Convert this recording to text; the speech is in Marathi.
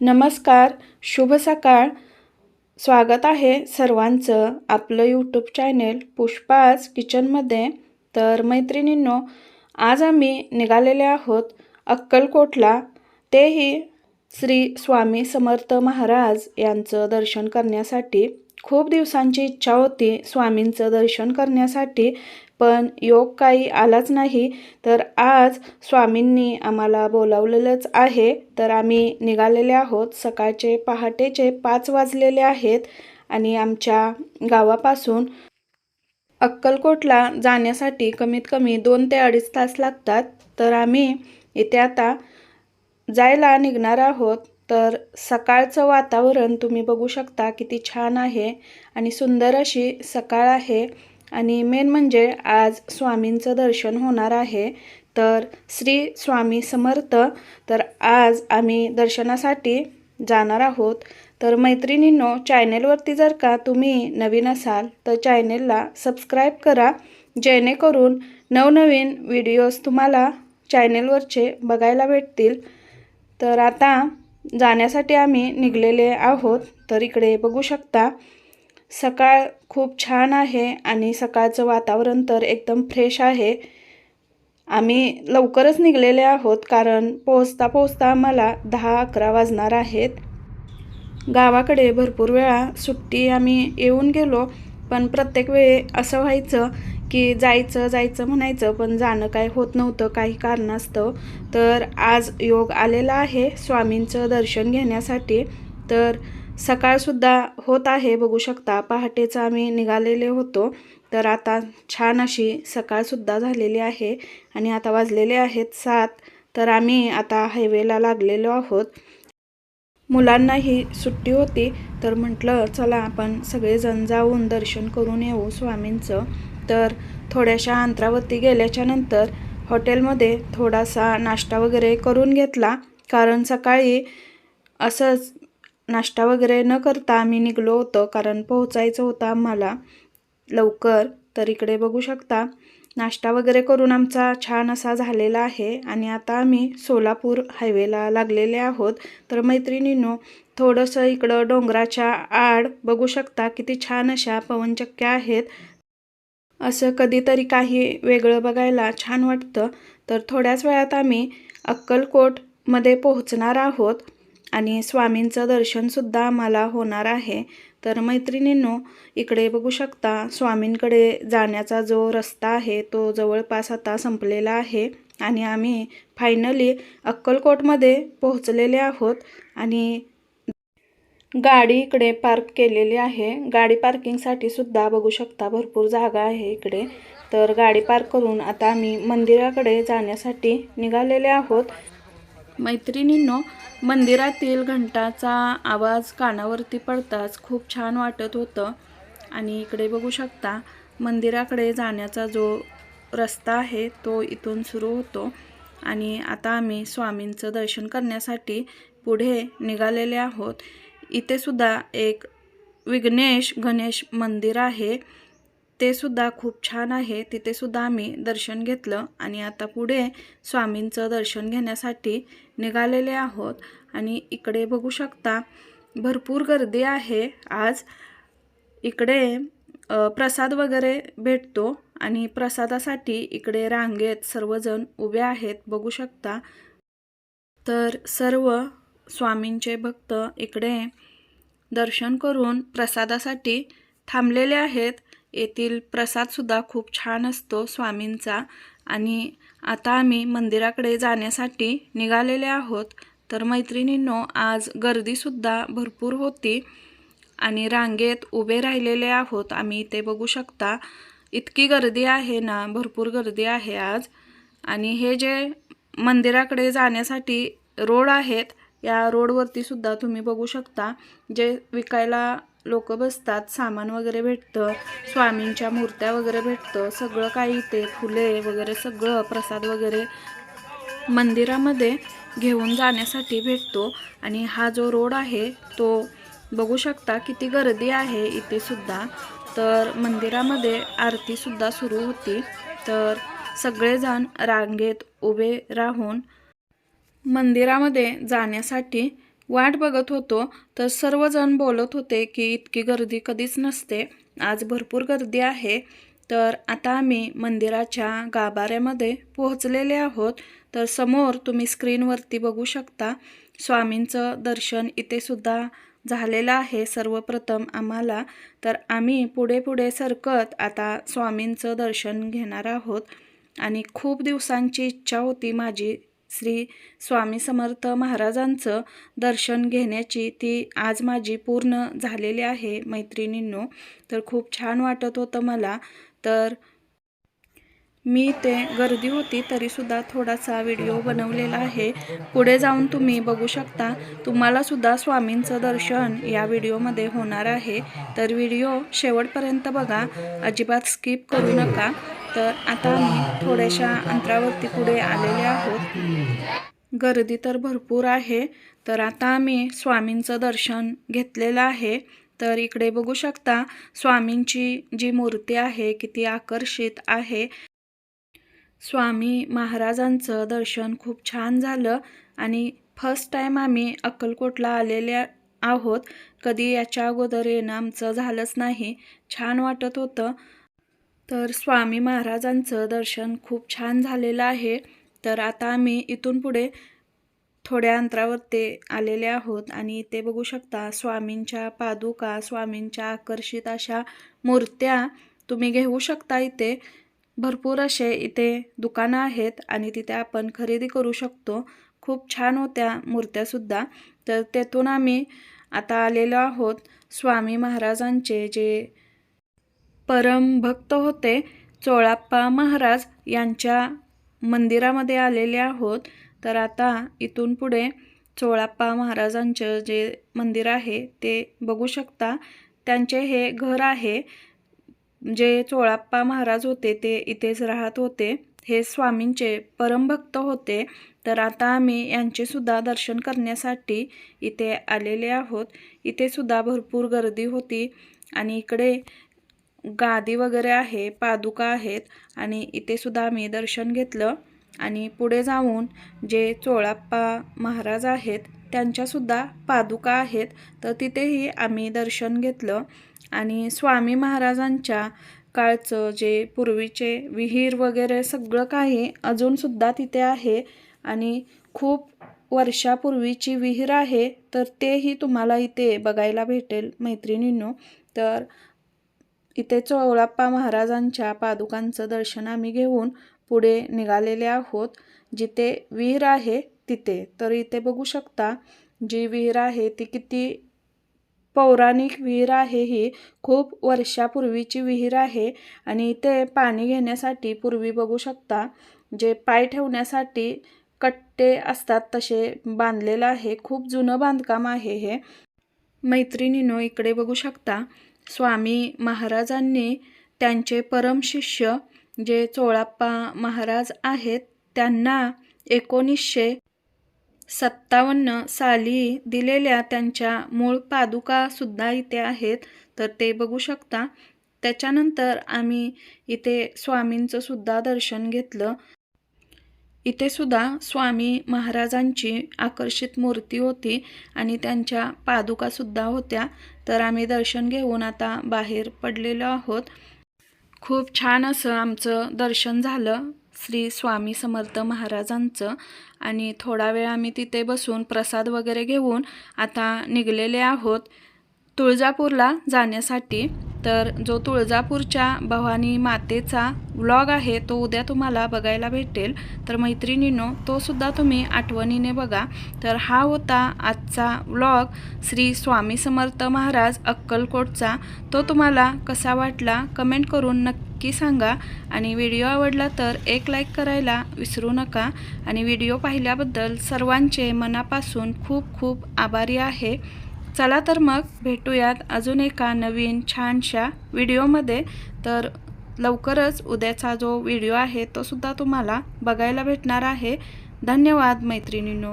नमस्कार शुभ सकाळ. स्वागत आहे सर्वांचं आपलं यूट्यूब चॅनेल पुष्पाज किचनमध्ये तर मैत्रिणींनो आज आम्ही निघालेले आहोत अक्कलकोटला. तेही श्री स्वामी समर्थ महाराज यांचं दर्शन करण्यासाठी. खूप दिवसांची इच्छा होती स्वामींचं दर्शन करण्यासाठी. पण योग काही आलाच नाही तर आज स्वामींनी आम्हाला बोलावलेलंच आहे. तर आम्ही निघालेले आहोत. सकाळचे पहाटेचे पाच वाजलेले आहेत आणि आमच्या गावापासून अक्कलकोटला जाण्यासाठी कमीत कमी दोन ते अडीच तास लागतात. तर आम्ही इथे आता जायला निघणार आहोत. तर सकाळचं वातावरण तुम्ही बघू शकता किती छान आहे आणि सुंदर अशी सकाळ आहे. आणि मेन म्हणजे आज स्वामींचं दर्शन होणार आहे. तर श्री स्वामी समर्थ तर आज आम्ही दर्शनासाठी जाणार आहोत. तर मैत्रिणींनो चॅनेलवरती जर का तुम्ही नवीन असाल तर चॅनेलला सबस्क्राईब करा. जेणेकरून नवनवीन व्हिडिओज तुम्हाला चॅनेलवरचे बघायला भेटतील. तर आता जाण्यासाठी आम्ही निघलेले आहोत. तर इकडे बघू शकता. सकाळ खूप छान आहे आणि सकाळचं वातावरण तर एकदम फ्रेश आहे. आम्ही लवकरच निघलेले आहोत कारण पोहोचता पोहोचता आम्हाला दहा अकरा वाजणार आहेत. गावाकडे भरपूर वेळा सुट्टी आम्ही येऊन गेलो पण प्रत्येक वेळी असं व्हायचं की जायचं जायचं म्हणायचं पण जाणं काय होत नव्हतं काही कारणास्तव. तर आज योग आलेला आहे स्वामींचं दर्शन घेण्यासाठी. तर सकाळसुद्धा होत आहे बघू शकता. पहाटेचं आम्ही निघालेले होतो. तर आता छान अशी सकाळसुद्धा झालेली आहे आणि आता वाजलेले आहेत सात. तर आम्ही आता हायवेला लागलेलो आहोत. मुलांनाही सुट्टी होती. तर म्हटलं चला आपण सगळेजण जाऊन दर्शन करून येऊ स्वामींचं. तर थोड्याशा अंतरावरती गेल्याच्यानंतर हॉटेलमध्ये थोडासा नाश्ता वगैरे करून घेतला. कारण सकाळी असंच नाश्ता वगैरे न करता आम्ही निघलो होतो कारण पोहोचायचं होतं आम्हाला. लवकर. तर इकडे बघू शकता नाश्ता वगैरे करून आमचा छान असा झालेला आहे. आणि आता आम्ही सोलापूर हायवेला लागलेले आहोत. तर मैत्रिणींनो थोडंसं इकडं डोंगराच्या आड बघू शकता किती छान अशा पवनचक्क्या आहेत. असं कधीतरी काही वेगळं बघायला छान वाटतं. तर थोड्याच वेळात आम्ही अक्कलकोटमध्ये पोहोचणार आहोत. आणि स्वामींचं दर्शनसुद्धा आम्हाला होणार आहे. तर मैत्रिणींनो इकडे बघू शकता स्वामींकडे जाण्याचा जो रस्ता आहे तो जवळपास आता संपलेला आहे आणि आम्ही फायनली अक्कलकोटमध्ये पोहोचलेले आहोत आणि गाडी इकडे पार्क केलेली आहे. गाडी पार्किंगसाठी सुद्धा बघू शकता भरपूर जागा आहे इकडे. तर गाडी पार्क करून आता आम्ही मंदिराकडे जाण्यासाठी निघालेले आहोत. मैत्रिणींनो मंदिरातील घंटाचा आवाज कानावरती पडताच खूप छान वाटत होतं. आणि इकडे बघू शकता मंदिराकडे जाण्याचा जो रस्ता आहे तो इथून सुरू होतो. आणि आता आम्ही स्वामींचं दर्शन करण्यासाठी पुढे निघालेले आहोत. इथे सुद्धा एक विघ्नेश गणेश मंदिर आहे. ते सुद्धा खूप छान आहे. तिथे सुद्धा आम्ही दर्शन घेतलं आणि आता पुढे स्वामींचं दर्शन घेण्यासाठी निघालेले आहोत. आणि इकडे बघू शकता भरपूर गर्दी आहे. आज इकडे प्रसाद वगैरे भेटतो आणि प्रसादासाठी इकडे रांगेत सर्वजण उभे आहेत. बघू शकता. तर सर्व स्वामींचे भक्त इकडे दर्शन करून प्रसादासाठी थांबलेले आहेत. येथील प्रसादसुद्धा खूप छान असतो स्वामींचा. आणि आता आम्ही मंदिराकडे जाण्यासाठी निघालेले आहोत. तर मैत्रिणींनो आज गर्दीसुद्धा भरपूर होती आणि रांगेत उभे राहिलेले आहोत. आम्ही इथे बघू शकता इतकी गर्दी आहे ना भरपूर गर्दी आहे आज. आणि हे जे मंदिराकडे जाण्यासाठी रोड आहेत या रोडवरतीसुद्धा तुम्ही बघू शकता जे विकायला लोक बसतात सामान वगैरे भेटतं स्वामींच्या मूर्त्या वगैरे भेटतं सगळं काही इथे फुले वगैरे सगळं प्रसाद वगैरे मंदिरामध्ये घेऊन जाण्यासाठी भेटतो. आणि हा जो रोड आहे तो बघू शकता किती गर्दी आहे इथे सुद्धा. तर मंदिरामध्ये आरतीसुद्धा सुरू होती. तर सगळेजण रांगेत उभे राहून मंदिरामध्ये जाण्यासाठी वाट बघत होतो तर सर्वजण बोलत होते की इतकी गर्दी कधीच नसते आज भरपूर गर्दी आहे. तर आता आम्ही मंदिराच्या गाभाऱ्यामध्ये पोहोचलेले आहोत. तर समोर तुम्ही स्क्रीनवरती बघू शकता स्वामींचं दर्शन इथेसुद्धा झालेलं आहे सर्वप्रथम आम्हाला. तर आम्ही पुढे पुढे सरकत आता स्वामींचं दर्शन घेणार आहोत. आणि खूप दिवसांची इच्छा होती माझी श्री स्वामी समर्थ महाराजांचं दर्शन घेण्याची ती आज माझी पूर्ण झालेली आहे मैत्रिणींनो. तर खूप छान वाटत होतं मला. तर मी ते गर्दी होती तरीसुद्धा थोडासा व्हिडिओ बनवलेला आहे. पुढे जाऊन तुम्ही बघू शकता तुम्हाला सुद्धा स्वामींचं दर्शन या व्हिडिओमध्ये होणार आहे. तर व्हिडिओ शेवटपर्यंत बघा. अजिबात स्किप करू नका. तर आता आम्ही थोड्याशा अंतरावरती पुढे आलेले आहोत. गर्दी तर भरपूर आहे तर आता आम्ही स्वामींचं दर्शन घेतलेलं आहे. तर इकडे बघू शकता स्वामींची जी मूर्ती आहे किती आकर्षित आहे. स्वामी महाराजांचं दर्शन खूप छान झालं आणि फर्स्ट टाईम आम्ही अक्कलकोटला आलेले आहोत. कधी याच्या अगोदर येणं आमचं झालंच नाही. छान वाटत होतं. तर स्वामी महाराजांचं दर्शन खूप छान झालेलं आहे. तर आता आम्ही इथून पुढे थोड्या अंतरावरती आलेले आहोत आणि ते बघू शकता स्वामींच्या पादुका स्वामींच्या आकर्षित अशा मूर्त्या तुम्ही घेऊ शकता इथे. भरपूर असे इथे दुकानं आहेत आणि तिथे आपण खरेदी करू शकतो. खूप छान होत्या मूर्त्यासुद्धा. तर तेथून आम्ही आता आलेलो आहोत स्वामी महाराजांचे जे परम भक्त होते चोळाप्पा महाराज यांच्या मंदिरामध्ये आलेले आहोत. तर आता इथून पुढे चोळाप्पा महाराजांचं जे मंदिर आहे ते बघू शकता. त्यांचे हे घर आहे. जे चोळाप्पा महाराज होते ते इथेच राहत होते. हे स्वामींचे परमभक्त होते. तर आता आम्ही यांचेसुद्धा दर्शन करण्यासाठी इथे आलेले आहोत. इथे सुद्धा भरपूर गर्दी होती. आणि इकडे गादी वगैरे आहे पादुका आहेत आणि इथे सुद्धा आम्ही दर्शन घेतलं. आणि पुढे जाऊन जे चोळाप्पा महाराज आहेत त्यांच्यासुद्धा पादुका आहेत तर तिथेही आम्ही दर्शन घेतलं. आणि स्वामी महाराजांच्या काळचं जे पूर्वीचे विहीर वगैरे सगळं काही अजूनसुद्धा तिथे आहे. आणि खूप वर्षापूर्वीची विहीर आहे तर तेही तुम्हाला इथे बघायला भेटेल मैत्रिणींनो. तर इथे चोळाप्पा महाराजांच्या पादुकांचं दर्शन आम्ही घेऊन पुढे निघालेले आहोत. जिथे विहीर आहे तिथे. तर इथे बघू शकता जी विहीर आहे ती किती पौराणिक विहीर आहे ही. खूप वर्षापूर्वीची विहीर आहे आणि इथे पाणी घेण्यासाठी पूर्वी बघू शकता जे पाय ठेवण्यासाठी कट्टे असतात तसे बांधलेलं आहे. खूप जुनं बांधकाम आहे हे. मैत्रिणीनो इकडे बघू शकता स्वामी महाराजांनी त्यांचे परमशिष्य जे चोळाप्पा महाराज आहेत त्यांना एकोणीसशे सत्तावन्न साली दिलेल्या त्यांच्या मूळ पादुकासुद्धा इथे आहेत. तर ते बघू शकता. त्याच्यानंतर आम्ही इथे स्वामींचं सुद्धा दर्शन घेतलं. इथे सुद्धा स्वामी महाराजांची आकर्षित मूर्ती होती आणि त्यांच्या पादुकासुद्धा होत्या. तर आम्ही दर्शन घेऊन आता बाहेर पडलेलो आहोत. खूप छान असं आमचं दर्शन झालं श्री स्वामी समर्थ महाराजांचं. आणि थोडा वेळ आम्ही तिथे बसून प्रसाद वगैरे घेऊन आता निघलेले आहोत. तुळजापूरला जाण्यासाठी तर जो तुळजापूरच्या भवानी मातेचा व्लॉग आहे तो उद्या तुम्हाला बघायला भेटेल. तर मैत्रिणींनो तोसुद्धा तुम्ही आठवणीने बघा. तर हा होता आजचा व्लॉग श्री स्वामी समर्थ महाराज अक्कलकोटचा. तो तुम्हाला कसा वाटला कमेंट करून नक्की सांगा. आणि व्हिडिओ आवडला तर एक लाईक करायला विसरू नका. आणि व्हिडिओ पाहिल्याबद्दल सर्वांचे मनापासून खूप खूप आभारी आहे. चला तर मग भेटूयात अजून एका नवीन छानशा व्हिडिओमध्ये. तर लवकरच उद्याचा जो व्हिडिओ आहे तो सुद्धा तुम्हाला बघायला भेटणार आहे. धन्यवाद मैत्रिणींनो.